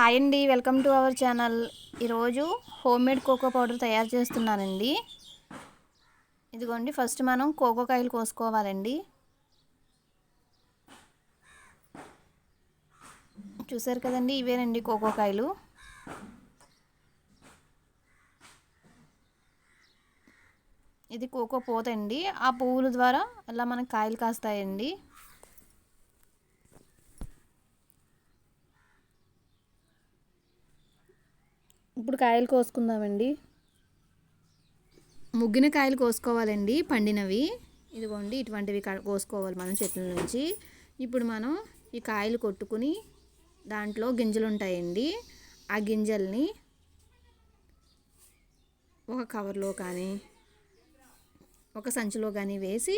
Hi అండి welcome to our channel. ఈరోజు home made cocoa powder తయారు చేస్తున్నానండి. ఇదిగోండి ఫస్ట్ మనం కోకో కాయలు కోసుకోవాలండి. చూసారు కదండి ఇవేనండి కోకో కాయలు. ఇది కోకో పోతండి. ఆ పువ్వుల ద్వారా అలా మనకు కాయలు కాస్తాయండి. ఇప్పుడు కాయలు కోసుకుందామండి. ముగ్గిన కాయలు కోసుకోవాలండి పండినవి. ఇదిగోండి ఇటువంటివి కోసుకోవాలి మనం చెట్ల నుంచి. ఇప్పుడు మనం ఈ కాయలు కొట్టుకుని దాంట్లో గింజలు ఉంటాయండి. ఆ గింజల్ని ఒక కవర్లో కానీ ఒక సంచిలో కానీ వేసి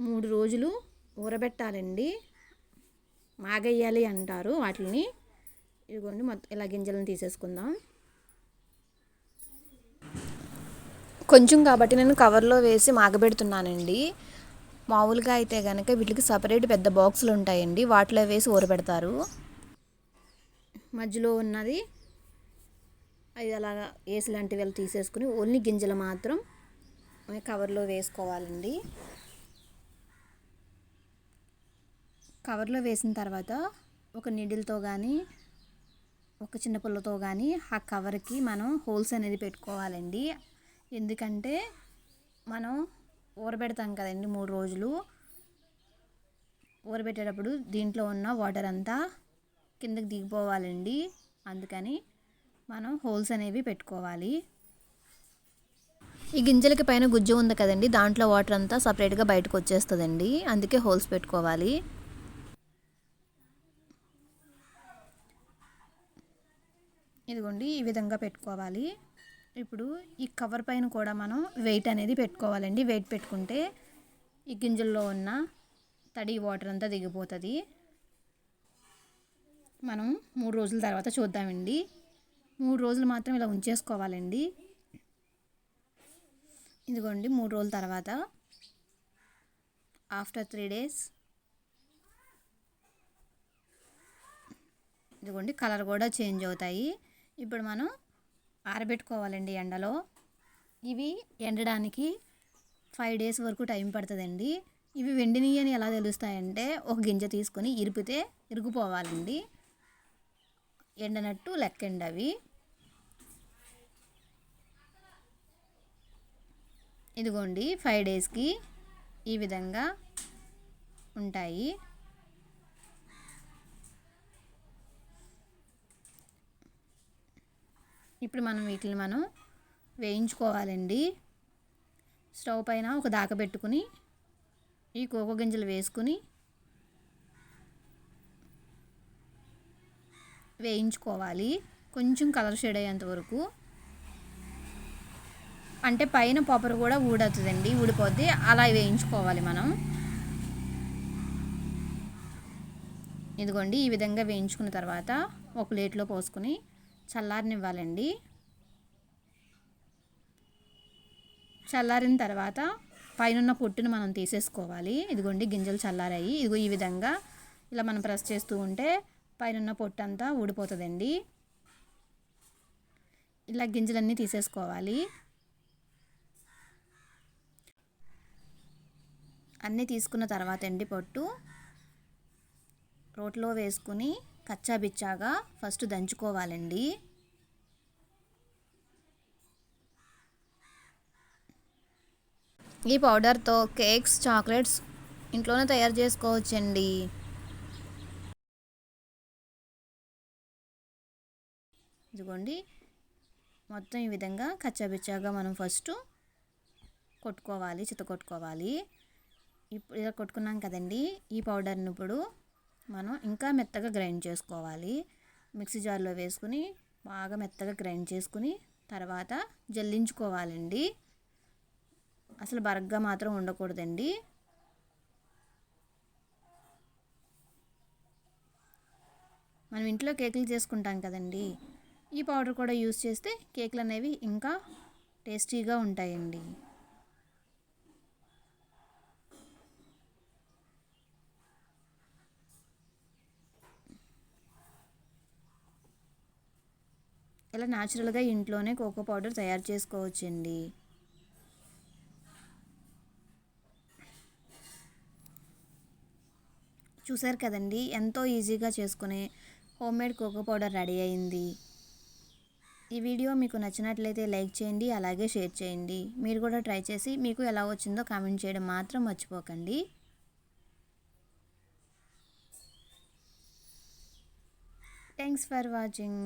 మూడు రోజులు ఊరబెట్టాలండి. మాగయ్యాలి అంటారు వాటిని. ఇదిగోండి మొత్తం ఇలా గింజలను తీసేసుకుందాం. కొంచెం కాబట్టి నేను కవర్లో వేసి మాగబెడుతున్నానండి. మామూలుగా అయితే కనుక వీటికి సపరేట్ పెద్ద బాక్సులు ఉంటాయండి వాటిలో వేసి ఊరబెడతారు. మధ్యలో ఉన్నది అది అలాగా ఏసి లాంటివి వెళ్ళి తీసేసుకుని ఓన్లీ గింజలు మాత్రం కవర్లో వేసుకోవాలండి. కవర్లో వేసిన తర్వాత ఒక నీడిల్తో కానీ ఒక చిన్న పుల్లతో కానీ ఆ కవర్కి మనం హోల్స్ అనేది పెట్టుకోవాలండి. ఎందుకంటే మనం ఊరబెడతాం కదండి మూడు రోజులు. ఊరబెట్టేటప్పుడు దీంట్లో ఉన్న వాటర్ అంతా కిందకి దిగిపోవాలండి. అందుకని మనం హోల్స్ అనేవి పెట్టుకోవాలి. ఈ గింజలకి పైన గుజ్జు ఉంది కదండి దాంట్లో వాటర్ అంతా సపరేట్గా బయటకు వచ్చేస్తుందండి అందుకే హోల్స్ పెట్టుకోవాలి. ఇదిగోండి ఈ విధంగా పెట్టుకోవాలి. ఇప్పుడు ఈ కవర్ పైన కూడా మనం వెయిట్ అనేది పెట్టుకోవాలండి. వెయిట్ పెట్టుకుంటే ఈ గింజల్లో ఉన్న తడి వాటర్ అంతా దిగిపోతుంది. మనం మూడు రోజుల తర్వాత చూద్దామండి. మూడు రోజులు మాత్రం ఇలా ఉంచేసుకోవాలండి. ఇదిగోండి మూడు రోజుల తర్వాత ఆఫ్టర్ త్రీ డేస్ ఇదిగోండి కలర్ కూడా చేంజ్ అవుతాయి. ఇప్పుడు మనం ఆరబెట్టుకోవాలండి ఎండలో. ఇవి ఎండడానికి ఫైవ్ డేస్ వరకు టైం పడుతుందండి. ఇవి వెండిని అని ఎలా తెలుస్తాయంటే ఒక గింజ తీసుకొని ఇరిపితే ఇరుగుపోవాలండి. ఎండనట్టు లెక్కండి అవి. ఇదిగోండి ఫైవ్ డేస్కి ఈ విధంగా ఉంటాయి. ఇప్పుడు మనం వీటిని మనం వేయించుకోవాలండి. స్టవ్ పైన ఒక దాక పెట్టుకుని ఈ కోకో గింజలు వేసుకుని వేయించుకోవాలి. కొంచెం కలర్ షేడ్ అయ్యేంత వరకు. అంటే పైన పప్పర్ కూడా ఊడవుతుందండి ఊడిపోద్ది. అలా వేయించుకోవాలి మనం. ఇదిగోండి ఈ విధంగా వేయించుకున్న తర్వాత ఒక ప్లేట్లో పోసుకుని చల్లారనివ్వాలండి. చల్లారిన తర్వాత పైన పొట్టును మనం తీసేసుకోవాలి. ఇదిగోండి గింజలు చల్లారాయి. ఇదిగో ఈ విధంగా ఇలా మనం ప్రెస్ చేస్తూ ఉంటే పైన పొట్టు అంతా ఊడిపోతుందండి. ఇలా గింజలన్నీ తీసేసుకోవాలి. అన్నీ తీసుకున్న తర్వాత అండి పొట్టు. రోట్లో వేసుకుని కచ్చాబిచ్చాగా ఫస్ట్ దంచుకోవాలండి. ఈ పౌడర్తో కేక్స్ చాక్లెట్స్ ఇంట్లోనే తయారు చేసుకోవచ్చండి. ఇదిగోండి మొత్తం ఈ విధంగా కచ్చాబిచ్చాగా మనం ఫస్ట్ కొట్టుకోవాలి చిత్త కొట్టుకోవాలి ఇప్పుడు ఇలా కొట్టుకున్నాం కదండి ఈ పౌడర్ని ఇప్పుడు మనం ఇంకా మెత్తగా గ్రైండ్ చేసుకోవాలి. మిక్సీ జార్లో వేసుకుని బాగా మెత్తగా గ్రైండ్ చేసుకుని తర్వాత జల్లించుకోవాలండి. అసలు బరగ్గా మాత్రం ఉండకూడదండి. మనం ఇంట్లో కేకులు చేసుకుంటాం కదండి. ఈ పౌడర్ కూడా యూస్ చేస్తే కేకులు అనేవి ఇంకా టేస్టీగా ఉంటాయండి. ఇలా న్యాచురల్గా ఇంట్లోనే కోకో పౌడర్ తయారు చేసుకోవచ్చండి. చూసారు కదండి ఎంతో ఈజీగా చేసుకునే హోమ్మేడ్ కోకో పౌడర్ రెడీ అయింది. ఈ వీడియో మీకు నచ్చినట్లయితే లైక్ చేయండి అలాగే షేర్ చేయండి. మీరు కూడా ట్రై చేసి మీకు ఎలా వచ్చిందో కామెంట్ చేయడం మాత్రం మర్చిపోకండి. Thanks for watching